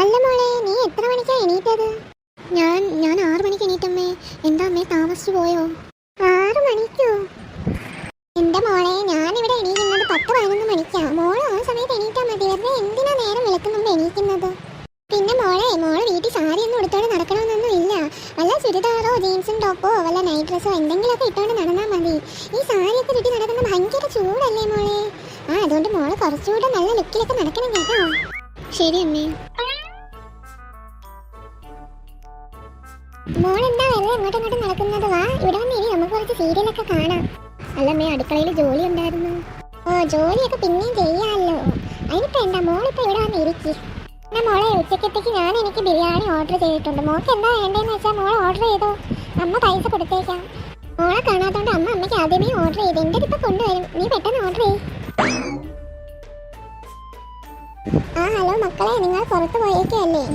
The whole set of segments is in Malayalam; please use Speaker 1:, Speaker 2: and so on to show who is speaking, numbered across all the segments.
Speaker 1: അല്ല മോളെ നീ എത്ര മണിക്കാ എണീറ്റത്? ഞാൻ ഞാൻ ആറു മണിക്ക് എണീറ്റമ്മേ. എന്താ അമ്മേ താമസിച്ചു പോയോ? ആറു മണിക്കോ? എന്റെ മോളെ ഞാനിവിടെ എണീക്കുന്നത് പത്ത് പതിനൊന്ന് മണിക്കാ. മോൾ ആ സമയത്ത് എണീറ്റാ മതി. വെറുതെ എന്തിനാ നേരം വിളക്കും മുമ്പ് എണീക്കുന്നത്? പിന്നെ മോളെ മോൾ വീട്ടിൽ സാരി ഒന്നും എടുത്തോണ്ട് നടക്കണമെന്നൊന്നും ഇല്ല. വല്ല ചുരിദാറോ ജീൻസും ടോപ്പോ വല്ല നൈറ്റ് ഡ്രസ്സോ എന്തെങ്കിലുമൊക്കെ ഇട്ടോണ്ട് നടന്നാൽ മതി. ഈ സാരിയൊക്കെ ചുറ്റി നടക്കുന്ന ഭയങ്കര ചൂടല്ലേ മോളെ? ആ അതുകൊണ്ട് മോൾ കുറച്ചുകൂടെ നല്ല ലുക്കിലൊക്കെ നടക്കണം കേട്ടോ. ശരി അമ്മേ. മോളെന്താ വെറുതെ അങ്ങോട്ടും ഇങ്ങോട്ടും നടക്കുന്നത്? വാ ഇവിടെ വന്ന് നമുക്ക് കുറച്ച് സീരിയലൊക്കെ കാണാം. അല്ലമ്മേ അടുക്കളയിൽ ജോലി ഉണ്ടായിരുന്നു. ഓ ജോലിയൊക്കെ പിന്നെയും ചെയ്യാമല്ലോ അതിനിപ്പോ എന്താ? മോളിപ്പോ ഇവിടെ വന്ന് ഇരിക്കി. എന്നാ മോളെ ഉച്ചക്കത്തേക്ക് ഞാൻ എനിക്ക് ബിരിയാണി ഓർഡർ ചെയ്തിട്ടുണ്ട്. മോക്ക് എന്താ വേണ്ടതെന്ന് വെച്ചാൽ മോൾ ഓർഡർ ചെയ്തോ. അമ്മ പൈസ കൊടുത്തേക്കാം. മോളെ കാണാത്തോണ്ട് അമ്മ അമ്മയ്ക്ക് ആദ്യമേ ഓർഡർ ചെയ്ത്. എന്റെ ഇപ്പൊ കൊണ്ടുവരും. നീ പെട്ടെന്ന് ഓർഡർ ചെയ്യ്. ആ ഹലോ മക്കളെ നിങ്ങൾ പുറത്ത് പോയേക്കല്ലേ?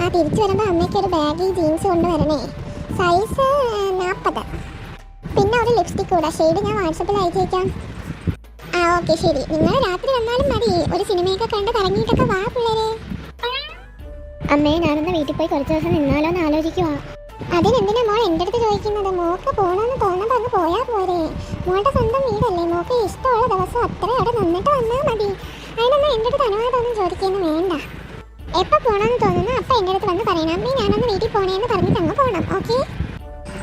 Speaker 1: ആ തിരിച്ചു വരുമ്പോൾ അമ്മയ്ക്ക് ഒരു ബാഗി ജീൻസ് കൊണ്ടുവരണേ. സൈസ് നാൽപ്പത് പിന്നെ ഒരു ലിപ്സ്റ്റിക് കൂടെ. ഷെയ്ഡ് ഞാൻ വാട്സപ്പിൽ അയച്ചേക്കാം. ആ ഓക്കെ ശരി. നിങ്ങൾ രാത്രി വന്നാലും മതി. ഒരു സിനിമയൊക്കെ കണ്ട് കറങ്ങിയിട്ടൊക്കെ വാ പിള്ളേരെ. അമ്മേ ഞാനൊന്ന് വീട്ടിൽ പോയി കുറച്ച് ദിവസം നിന്നാലോ എന്ന് ആലോചിക്കുവാ. അതിനെന്തിനാ മോൾ എന്റെ അടുത്ത് ചോദിക്കുന്നത്? മോക്ക് പോകണമെന്ന് തോന്നുമ്പോൾ അങ്ങ് പോയാൽ പോരെ. മോളുടെ സ്വന്തം വീടല്ലേ. മോക്ക് ഇഷ്ടമുള്ള ദിവസം അത്ര അവിടെ നിന്നിട്ട് വന്നാൽ മതി. അതിനൊന്നും എന്റെ അടുത്ത് അനുവാദമൊന്നും ചോദിക്കുന്നു? വേണ്ട. എപ്പോൾ പോകണമെന്ന് തോന്നുന്നു. അപ്പം എന്റെ അടുത്ത് വന്ന് പറയണം. അമ്മേ ഞാനൊന്ന് വീട്ടിൽ പോണേന്ന് പറഞ്ഞിട്ട് അങ്ങ് പോകണം ഓക്കെ?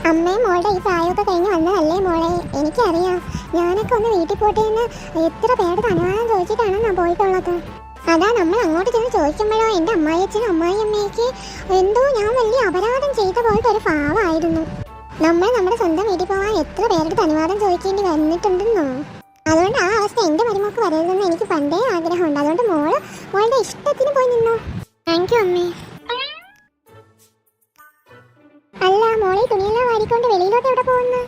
Speaker 1: അമ്മയും മോളുടെ ഈ പ്രായമൊക്കെ കഴിഞ്ഞ് വന്നതല്ലേ മോളെ? എനിക്കറിയാം. ഞാനൊക്കെ ഒന്ന് വീട്ടിൽ പോട്ടെ എന്ന് എത്ര പേരുടെ അനുവാദം ചോദിച്ചിട്ടാണ് ഞാൻ പോയിട്ടുള്ളത്. അതാ നമ്മൾ അങ്ങോട്ട് ചെന്ന് ചോദിക്കുമ്പോഴോ എന്റെ അമ്മായിയച്ഛനും അമ്മായിയമ്മയ്ക്ക് എന്തോ ഞാൻ വലിയ അപരാധം ചെയ്ത പോയിട്ട് ഒരു ഭാവമായിരുന്നു. നമ്മൾ നമ്മുടെ സ്വന്തം വീട്ടിൽ പോകാൻ എത്ര പേരുടെ അനുവാദം ചോദിക്കേണ്ടി വന്നിട്ടുണ്ടെന്നോ? അതുകൊണ്ട് ആ അവസ്ഥ എന്റെ മരുമക്ക് വരരുതെന്ന് എനിക്ക് പണ്ടേ ആഗ്രഹമുണ്ട്. അതുകൊണ്ട് മോൾ മോളുടെ ഇഷ്ടത്തിന് പോയി നിന്നോ. താങ്ക് യു അമ്മേ. അല്ല മോളെ തുണിയെല്ലാം വാരിക്കൊണ്ട് വെളിയിലോട്ട് എവിടെ പോകുന്നു?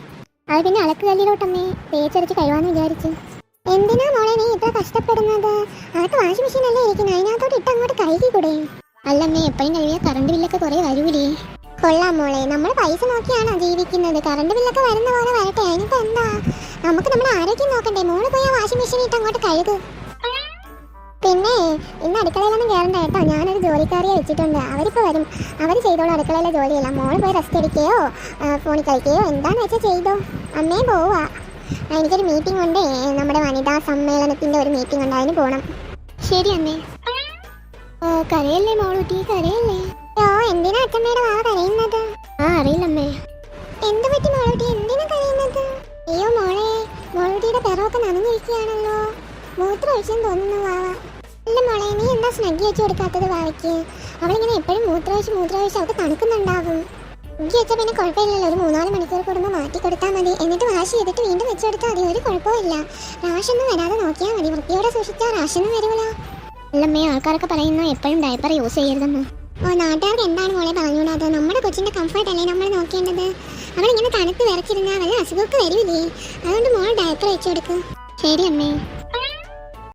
Speaker 1: അത് പിന്നെ അലക്ക് കല്ലിലോട്ടമ്മേ തേച്ചരച്ച് കഴിവാന്ന് വിചാരിച്ചു. എന്തിനാ മോളെ നീ ഇത്ര കഷ്ടപ്പെടുന്നത്? അകത്ത് വാഷിംഗ് മെഷീൻ അല്ലേ ഇരിക്കുന്നത് അതിനകത്തോട്ട് ഇട്ട് അങ്ങോട്ട് കഴുകി കൂടെ അല്ലമ്മേ എപ്പോഴും കഴിയാ കറണ്ട് ബില്ലൊക്കെ കുറെ വരൂലേ കൊള്ളാം മോളെ. നമ്മൾ പൈസ നോക്കിയാണോ ജീവിക്കുന്നത്? കറണ്ട് ബില്ലൊക്കെ വരുന്ന പോലെ വരട്ടെ. അതിനിപ്പോ എന്താ? നമുക്ക് നമ്മുടെ ആരോഗ്യം നോക്കണ്ടേ. മോൾ പോയി ആ വാഷിംഗ് മെഷീൻ ഇട്ട് അങ്ങോട്ട് കഴുകു. പിന്നെ ഇന്ന് അടുക്കളയിലൊന്നും കയറണ്ട കേട്ടോ. ഞാനൊരു ജോലിക്കാരിയെ വെച്ചിട്ടുണ്ട്. അവരിപ്പോൾ വരും. അവർ ചെയ്തോളൂ അടുക്കളയിലെ ജോലിയല്ല. മോൾ പോയി റെസ്റ്റ് എടുക്കുകയോ ഫോണിൽ കളിക്കുകയോ എന്താണെന്ന് വെച്ചാൽ ചെയ്തോ. അമ്മേ പോവാ എനിക്കൊരു മീറ്റിംഗ് ഉണ്ട്. നമ്മുടെ വനിതാ സമ്മേളനത്തിന്റെ ഒരു മീറ്റിംഗ് ഉണ്ട്. അതിന് പോകണം ശരി അമ്മേ. ഓ കരയല്ലേ മോളൂട്ടി? കരയല്ലേ? ഓ എന്തിനാ അച്ഛമ്മയുടെ വാവ കരയുന്നത്? ആ അറിയില്ലമ്മേ എന്ത് പറ്റി മോളൂട്ടി? എന്തിനാ കരയുന്നത്? അയ്യോ മോളെ മോളൂട്ടിയുടെ പിറവൊക്കെ നനഞ്ഞിരിക്കുകയാണല്ലോ. മൂത്രം ഒഴിച്ചെന്ന് തോന്നുന്നു വാവ അല്ല മോളെ നീ എന്താ സ്നഗ്ഗി വെച്ച് കൊടുക്കാത്തത് വാവയ്ക്ക് അവളിങ്ങനെ എപ്പോഴും മൂത്രമൊഴിച്ച് മൂത്രമൊഴിച്ച് അവൾക്ക് തണുക്കുന്നുണ്ടാവും. സ്നഗ്ഗി വെച്ചാൽ പിന്നെ കുഴപ്പമില്ലല്ലോ ഒരു മൂന്നാൽ മണിക്കൂർ കൂടുമ്പോൾ മാറ്റി കൊടുത്താൽ മതി. എന്നിട്ട് വാഷ് ചെയ്തിട്ട് വീണ്ടും വെച്ച് കൊടുത്താൽ മതി ഒരു കുഴപ്പമില്ല റാഷൊന്നും വരാതെ നോക്കിയാൽ മതി വൃത്തിയോടെ സൂക്ഷിച്ചാൽ റാഷൊന്നും വരില്ല അല്ലമ്മേ ആൾക്കാരൊക്കെ പറയുന്നു എപ്പോഴും ഡയപ്പർ യൂസ് ചെയ്യരുതെന്ന്? ഓ നാട്ടുകാർക്ക് എന്താണ് മോളെ പറഞ്ഞുകൂടാതെ നമ്മുടെ കൊച്ചിന്റെ കംഫർട്ട് അല്ലേ നമ്മൾ നോക്കേണ്ടത്? അവളിങ്ങനെ തണുത്ത് വിറച്ചിരുന്നാൽ വല്ല അസുഖമൊക്കെ വരില്ലേ അതുകൊണ്ട് മോൾ ഡയപ്പർ വെച്ചു കൊടുക്കും. ശരി അമ്മേ.